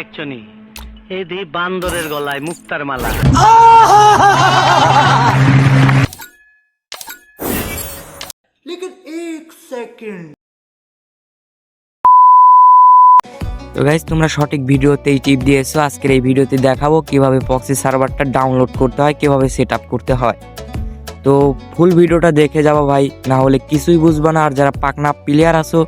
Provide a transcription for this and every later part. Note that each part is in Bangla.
দেখছনি এই দি বান্দরের গলায় মুক্তার মালা। তো গাইজ তোমরা সঠিক ভিডিওতেই টিপ দিয়েছ। আজকের এই ভিডিওতে দেখাবো কীভাবে পক্সি সার্ভারটা ডাউনলোড করতে হয় কীভাবে সেট আপ করতে হয়। তো ফুল ভিডিওটা দেখে যাব ভাই না হলে কিছুই বুঝবে না। আর যারা পাকনা প্লেয়ার আছো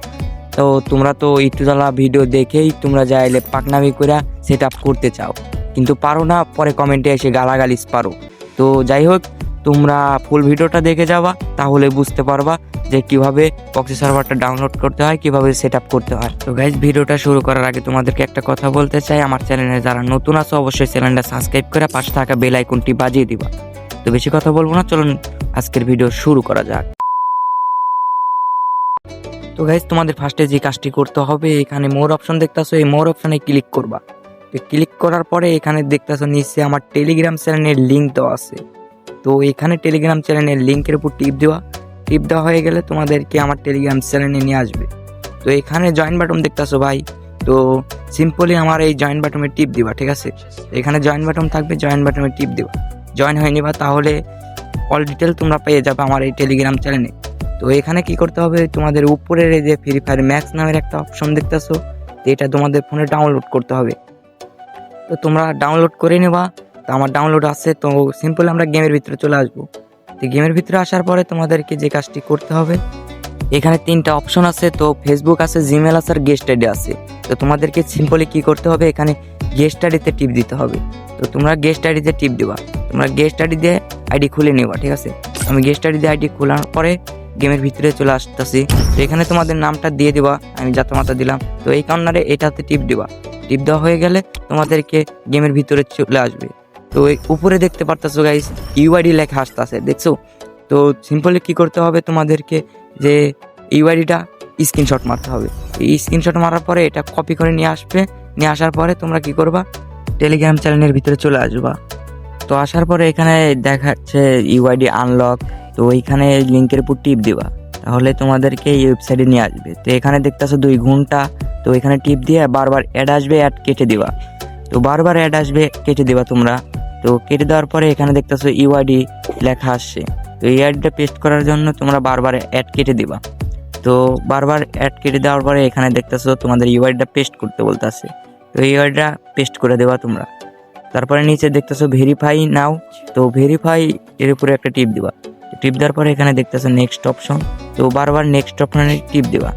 তো তোমরা তো ইটুতলা ভিডিও দেখেই তোমরা যাইলে পাকনামি করে সেট আপ করতে চাও। কিন্তু পারো না, পরে কমেন্টে এসে গালাগালিস পারো। তো যাই হোক, তোমরা ফুল ভিডিওটা দেখে যাবা, তাহলে বুঝতে পারবা যে কীভাবে পক্সি সার্ভারটা ডাউনলোড করতে হয়, কীভাবে সেট আপ করতে হয়। তো গাইজ ভিডিওটা শুরু করার আগে তোমাদেরকে একটা কথা বলতে চাই। আমার চ্যানেলে যারা নতুন আছো, অবশ্যই চ্যানেলটা সাবস্ক্রাইব করে পাশে থাকা বেল আইকনটি বাজিয়ে দিবা। তো বেশি কথা বলব না, চলুন আজকের ভিডিও শুরু করা যাক। তো গাইজ তোমাদের ফার্স্টে যে কাজটি করতে হবে, এখানে মোর অপশন দেখতেছো, এই মোর অপশনে ক্লিক করবা। তো ক্লিক করার পরে এখানে দেখতেছো নিচে আমার টেলিগ্রাম চ্যানেলের লিঙ্ক দেওয়া আছে। তো এখানে টেলিগ্রাম চ্যানেলের লিঙ্কের উপর টিপ দেওয়া। টিপ দেওয়া হয়ে গেলে তোমাদেরকে আমার টেলিগ্রাম চ্যানেলে নিয়ে আসবে। তো এখানে জয়েন বাটন দেখতেছো ভাই। তো সিম্পলি আমার এই জয়েন বাটনে টিপ দিবা, ঠিক আছে? এখানে জয়েন বাটন থাকবে জয়েন বাটনে টিপ দিবা। জয়েন হয়ে নিবা তাহলে অল ডিটেল তোমরা পেয়ে যাবে আমার এই টেলিগ্রাম চ্যানেলে তো এখানে কি করতে হবে? তোমাদের উপরের এই যে ফ্রি ফায়ার ম্যাক্স নামের একটা অপশন দেখতেছো, তো এটা তোমাদের ফোনে ডাউনলোড করতে হবে। তো তোমরা ডাউনলোড করে নেবা, তো আমার ডাউনলোড আছে, তো সিম্পল আমরা গেমের ভিতরে চলে আসব। তো গেমের ভিতরে আসার পরে তোমাদেরকে যে কাজটি করতে হবে, এখানে তিনটা অপশন আছে, তো ফেসবুক আছে জিমেল আছে, আর গেস্ট আইডি আছে। তো তোমাদেরকে সিম্পলি কি করতে হবে, এখানে গেস্ট আইডিতে টিপ দিতে হবে। তো তোমরা গেস্ট আইডিতে টিপ দিবা। তোমরা গেস্ট আইডি দিয়ে আইডি খুলে নিবা, ঠিক আছে? আমি গেস্ট আইডি দিয়ে আইডি খোলার পরে গেমের ভিতরে চলে আসতেছি। তো এখানে তোমাদের নামটা দিয়ে দিবা, আমি যাতে মাতা দিলাম। তো এই কর্নারে এটাতে টিপ দিবা। টিপ দেওয়া হয়ে গেলে তোমাদেরকে গেমের ভিতরে চলে আসবে। তো এই উপরে দেখতে পারতেছো গাইস ইউআইডি লেখা আসতেছে, দেখছ? তো সিম্পলি কি করতে হবে তোমাদেরকে, যে ইউআইডিটা স্ক্রিনশট মারতে হবে। এই স্ক্রিনশট মারার পরে এটা কপি করে নিয়ে আসবে। নিয়ে আসার পরে তোমরা কি করবা? টেলিগ্রাম চ্যানেলের ভিতরে চলে আসবা। তো আসার পরে এখানে দেখাচ্ছে ইউআইডি আনলক তো ওইখানে লিঙ্কের উপর টিপ দেওয়া। তাহলে তোমাদেরকে এই ওয়েবসাইটে নিয়ে আসবে। তো এখানে দেখতেছো দুই ঘণ্টা। তো এখানে টিপ দিয়ে বারবার অ্যাড আসবে অ্যাড কেটে দেওয়া। তো বারবার অ্যাড আসবে, কেটে দেওয়া তোমরা। তো কেটে দেওয়ার পরে এখানে দেখতেছো ইউআইডি লেখা আসছে। তো এই অ্যাডটা পেস্ট করার জন্য তোমরা বারবার অ্যাড কেটে দিবা তো বারবার অ্যাড কেটে দেওয়ার পরে এখানে দেখতেছো তোমাদের ইউআইডিটা পেস্ট করতে বলতেছে। তো ইউআইডিটা পেস্ট করে দেবা তোমরা। তারপরে নিচে দেখতেছো ভেরিফাই নাও তো ভেরিফাই এর উপরে একটা টিপ দিবা টিপ দেওয়ার পরে এখানে দেখতেছো নেক্সট অপশন তো বারবার নেক্সট অপশনে টিপ দিবা।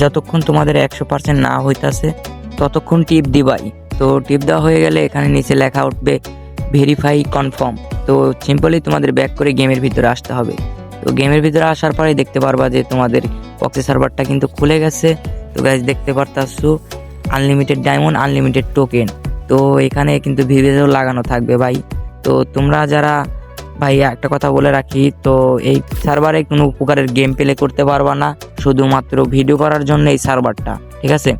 যতক্ষণ তোমাদের একশো পার্সেন্ট না হইতাছে, ততক্ষণ টিপ দিবাই। তো টিপ দেওয়া হয়ে গেলে এখানে নিচে লেখা উঠবে ভেরিফাই কনফার্ম তো সিম্পলি তোমাদের ব্যাক করে গেমের ভিতরে আসতে হবে। তো গেমের ভিতরে আসার পরে দেখতে পারবা যে তোমাদের পক্সি সার্ভারটা কিন্তু খুলে গেছে। তো গাইজ দেখতে পারতাছো আনলিমিটেড ডায়মন্ড আনলিমিটেড টোকেন তো এখানে কিন্তু ভিভেজও লাগানো থাকবে ভাই। তো তোমরা যারা ভাই একটা কথা বলে রাখি, তো এই সার্ভারে কোনো প্রকারের গেম প্লে করতে পারবা না, শুধুমাত্র ভিডিও করার জন্য এই সার্ভারটা, ঠিক আছে?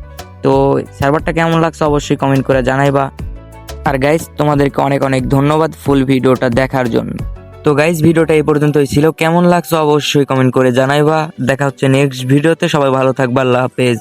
তো সার্ভারটা কেমন লাগছে অবশ্যই কমেন্ট করে জানাইবা। আর গাইজ তোমাদেরকে অনেক অনেক ধন্যবাদ ফুল ভিডিওটা দেখার জন্য। তো গাইজ ভিডিওটা এই পর্যন্তই ছিল। কেমন লাগছে অবশ্যই কমেন্ট করে জানাইবা। দেখা হচ্ছে নেক্সট ভিডিওতে সবাই ভালো থাকবা, আল্লাহ হাফেজ।